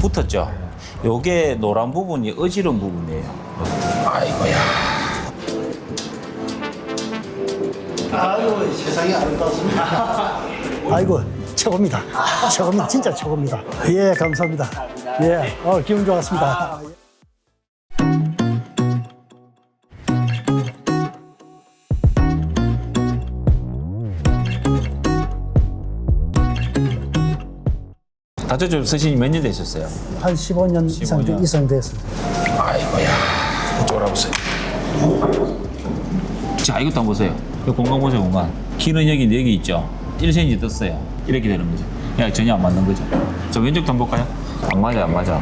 붙었죠. 요게 노란 부분이 어지러운 부분이에요. 아이고야. 아유 세상이 아름답습니다. 아이고 최고입니다. 최고입니다. 진짜 최고입니다. 예 감사합니다. 예, 어, 기분 좋았습니다. 다저좀 쓰신 몇년 되셨어요? 한 15년 이상 15년. 이상 됐습니다. 아이고야. 쫄아보세요. 자, 이것도 한번 보세요. 그 공간 보세요, 공간. 길은 여기, 여기 있죠? 1cm 떴어요. 이렇게 되는 거죠. 그냥 전혀 안 맞는 거죠. 저 왼쪽도 한번 볼까요? 안 맞아요, 안 맞아.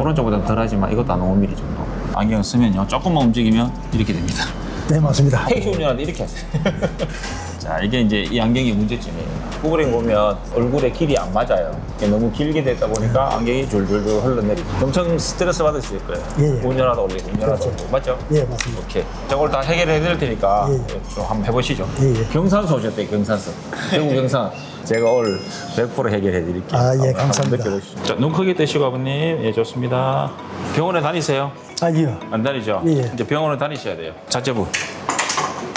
오른쪽보다 덜 하지만 이것도 한 5mm 정도. 안경 쓰면요. 조금만 움직이면 이렇게 됩니다. 네 맞습니다. 운전하는데 이렇게 하세요. 자, 이게 이제 이 안경이 문제점이에요. 구글링 보면 얼굴에 길이 안 맞아요. 너무 길게 됐다 보니까 안경이 줄줄줄 흘러내리고 엄청 스트레스 받으실 거예요. 예, 예. 운전하다 올리고 운전하다 그렇죠. 올리고 맞죠? 예 맞습니다. 오케이. 저걸 다 해결해 드릴 테니까 예. 좀 한번 해보시죠. 예, 예. 경산서 오셨대요, 경산서. 대구 경산. 제가 오늘 100% 해결해 드릴게요. 아, 예, 감사합니다. 자, 눈 크게 뜨시고 아버님. 예, 좋습니다. 병원에 다니세요? 아니요. 안 다니죠? 예, 예. 이제 병원을 다니셔야 돼요. 자제부.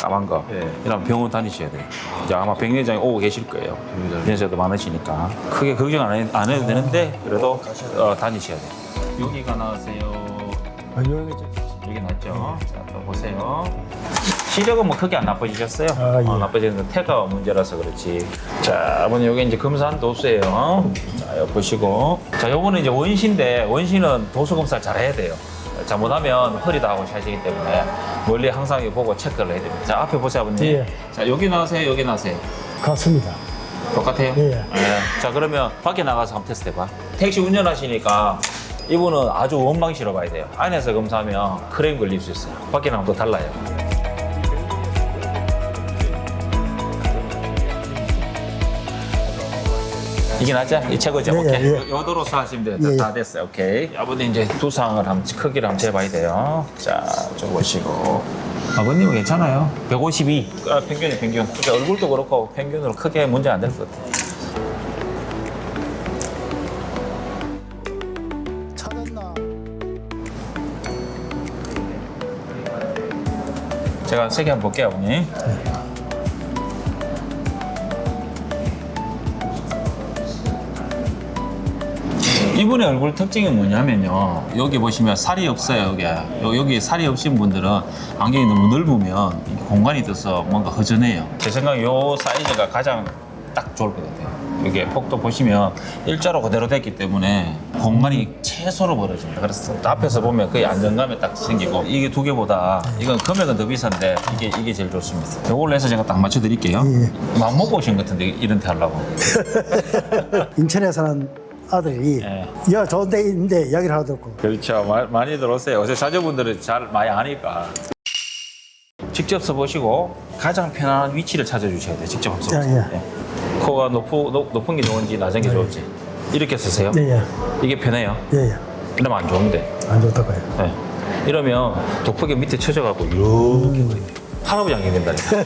까만 거. 이런 병원 다니셔야 돼요. 이제 아마 백내장이 오고 계실 거예요. 연세도 많으시니까. 크게 걱정 안, 해, 안 해도 되는데, 그래도 어, 다니셔야 돼요. 여기가 나으세요. 아, 여기 났죠? 자, 또 보세요. 시력은 뭐 크게 안 나빠지셨어요? 아, 예. 어, 나빠지는데 태가 문제라서 그렇지. 자, 아버님 여기 이제 검사한 도수예요. 자, 여기 보시고. 자, 요거는 이제 원시인데 원시는 도수 검사를 잘 해야 돼요. 잘못하면 허리도 하고 샤시기 때문에 멀리 항상 이거 보고 체크를 해야 됩니다. 자, 앞에 보세요, 아버님. 예. 자, 여기 나오세요, 여기 나오세요. 같습니다. 똑같아요? 예. 네. 자, 그러면 밖에 나가서 한번 테스트 해봐. 택시 운전하시니까 이분은 아주 원망실어 봐야 돼요. 안에서 검사하면 크레임 걸릴 수 있어요. 밖에 나가면 또 달라요. 이게 낫죠? 이 최고죠? 예, 오케이. 예. 요- 요도로서 하시면 돼요. 예, 다 예. 됐어요. 오케이. 아버님 이제 두상을 한번, 크기를 한번 재봐야 돼요. 자, 좀 보시고. 아버님은 괜찮아요. 152. 아, 평균이 평균. 그러니까 얼굴도 그렇고 평균으로 크게 문제 안 될 것 같아요. 찾았나? 제가 세 개 한번 볼게요, 아버님. 이분의 얼굴 특징이 뭐냐면요. 여기 보시면 살이 없어요, 여기. 요- 여기 살이 없신 분들은 안경이 너무 넓으면 이게 공간이 떠서 뭔가 허전해요. 제 생각에 요 사이즈가 가장 딱 좋을 것 같아요. 여기 폭도 보시면 일자로 그대로 됐기 때문에 공간이 최소로 벌어집니다. 그래서 앞에서 보면 거의 안정감이 딱 생기고 이게 두 개보다 이건 금액은 더 비싼데 이게 이게 제일 좋습니다. 이걸로 해서 제가 딱 맞춰 드릴게요. 예. 마음 먹고 오신 것 같은데 이런 데 하려고. 인천에 사는 아들이 예. 여 좋은 데 있는데 여기를 하더라고. 그렇죠. 마- 많이 들어오세요. 요새 자녀분들은 잘 많이 아니까. 직접 써보시고 가장 편안한 위치를 찾아주셔야 돼요. 직접 한번 써보세요. 예, 예. 예. 코가 높은, 높, 높은 게 좋은지 낮은 게 좋을지. 이렇게 쓰세요. 예, 예. 이게 편해요. 예, 예. 이러면 안 좋은데. 안 좋다고요. 예. 이러면 독폭이 밑에 쳐져갖고 이렇게 보여요. 할아버지 안경 된다니까.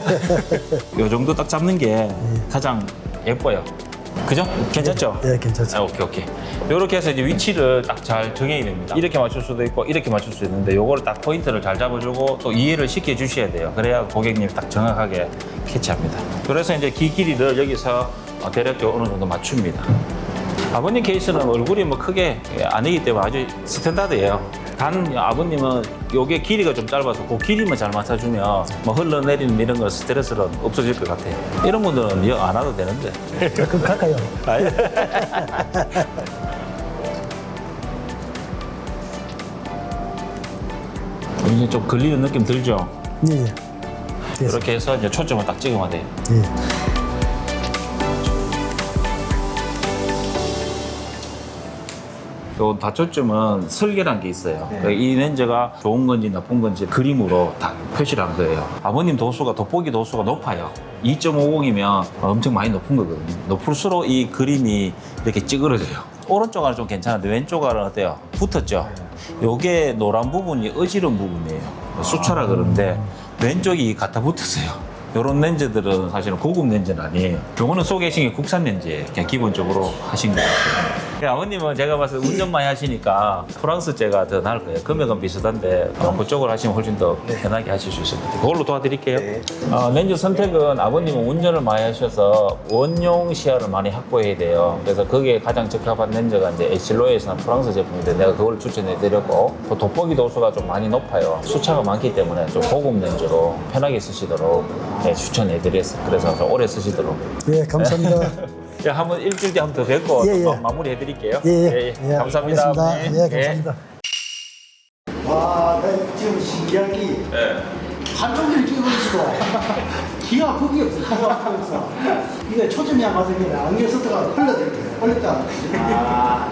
요 정도 딱 잡는 게 가장 예뻐요. 그죠? 괜찮죠? 예, 괜찮죠. 아, 오케이, 오케이. 이렇게 해서 이제 위치를 딱 잘 정해야 됩니다. 이렇게 맞출 수도 있고, 이렇게 맞출 수 있는데, 요거를 딱 포인트를 잘 잡아주고, 또 이해를 시켜 주셔야 돼요. 그래야 고객님이 딱 정확하게 캐치합니다. 그래서 이제 기 길이를 여기서 어, 대략적으로 어느 정도 맞춥니다. 아버님 케이스는 얼굴이 뭐 크게 아니기 때문에 아주 스탠다드예요. 단 아버님은 요게 길이가 좀 짧아서 그 길이만 잘 맞춰주면 뭐 흘러내리는 이런 거 스트레스는 없어질 것 같아요. 이런 분들은 이거 안 와도 되는데. 그럼 갈까요? 이제 좀 걸리는 느낌 들죠? 예, 예. 이렇게 해서 이제 초점을 딱 찍으면 돼요. 예. 요 다초점은 설계란 게 있어요. 그이 렌즈가 좋은 건지 나쁜 건지 그림으로 다 표시를 한 거예요. 아버님 도수가 돋보기 도수가 높아요. 2.50이면 엄청 많이 높은 거거든요. 높을수록 이 그림이 이렇게 찌그러져요. 오른쪽 알은 좀 괜찮은데 왼쪽 알은 어때요? 붙었죠? 요게 노란 부분이 어지러운 부분이에요. 수차라 그러는데 왼쪽이 갖다 붙었어요. 이런 렌즈들은 사실은 고급 렌즈는 아니에요. 요거는 쏘개싱이 국산 렌즈예요. 그냥 기본적으로 하신 것 같아요. 그 아버님은 제가 봤을 때 운전 많이 하시니까 프랑스제가 더 나을 거예요. 금액은 비슷한데 어, 그쪽을 하시면 훨씬 더 편하게 하실 수 있을 것 같아요. 그걸로 도와드릴게요. 네. 어, 렌즈 선택은 아버님은 운전을 많이 하셔서 원용 시야를 많이 확보해야 돼요. 그래서 거기에 가장 적합한 렌즈가 이제 에실로에서는 프랑스 제품인데 내가 그걸 추천해 드렸고 또 돋보기 도수가 좀 많이 높아요. 수차가 많기 때문에 좀 고급 렌즈로 편하게 쓰시도록 네, 추천해 드렸어요. 그래서 좀 오래 쓰시도록. 예, 감사합니다. 자, 한번 일주일 뒤에 한번 더 뵙고 예, 예. 마- 마무리 해드릴게요. 예, 예. 예, 감사합니다. 알겠습니다. 아버님. 예, 감사합니다. 와, 나 지금 신기한 게 예. 한종일 끼고 있고 기가 북이 없어, 기가 없어. 이게 초점이 안게 안경 썼다가 흘러들게, 흘렸다.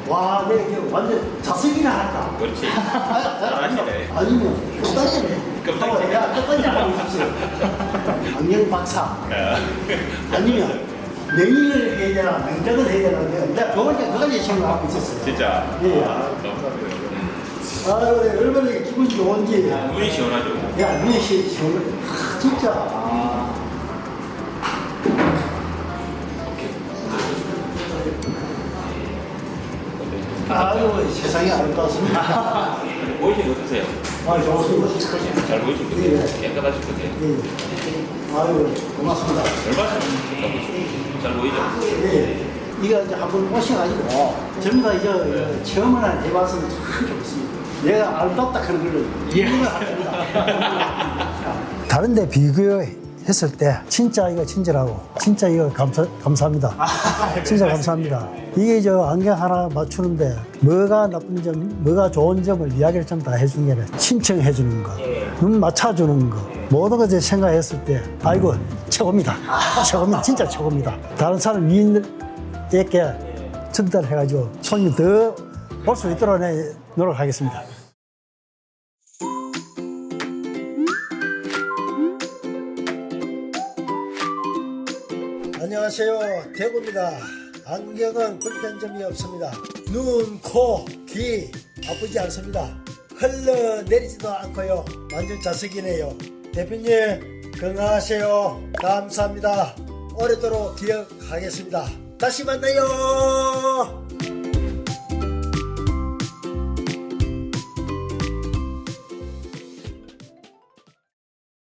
와, 내가 이게 완전 자석이나 할까? 그렇지. 아, 잘하시네. 아니면 끝단이네. 끝단이네. 야, 끝단이 하고 있었어. 안경 박사. 아니면 냉인을 해야 되나, 냉장을 해야 되나. 내가 두 가지 시험을 하고 있었어요. 진짜. 예. 아. 아, 그래, 얼마나 기분이 좋은지. 눈이 시원하죠. 야, 눈이 시, 시원해. 아, 진짜. 아. 아유, 세상이 아름답습니다. 보이시는 어떠세요? 아, 좋습니다. 잘 예. 거예요? 깨끗하실? 예. 아유, 고맙습니다. 보이죠? 예. 이거 이제 한번 오셔가지고, 전부 다 이제 네. 체험을 하나 해봤으면 참 좋겠습니다. 내가 아름답다 하는 걸로 이해를 합니다. 다른데 비교했을 때 진짜 이거 친절하고 진짜 이거 감사, 감사합니다. 진짜 감사합니다. 이게 저 안경 하나 맞추는데 뭐가 나쁜 점, 뭐가 좋은 점을 이야기를 좀 다 해주는 게 아니라 친청해 주는 거, 눈 맞춰주는 거, 모든 것을 생각했을 때 아이고 최고입니다. 최고입니다. 진짜 최고입니다. 다른 사람 위인 에게 전달해가지고 손님 더 볼 수 있도록 내 노력하겠습니다. 안녕하세요. 대구입니다. 안경은 불편점이 없습니다. 눈, 코, 귀 아프지 않습니다. 흘러내리지도 않고요. 완전 자석이네요. 대표님 건강하세요. 감사합니다. 오래도록 기억하겠습니다. 다시 만나요.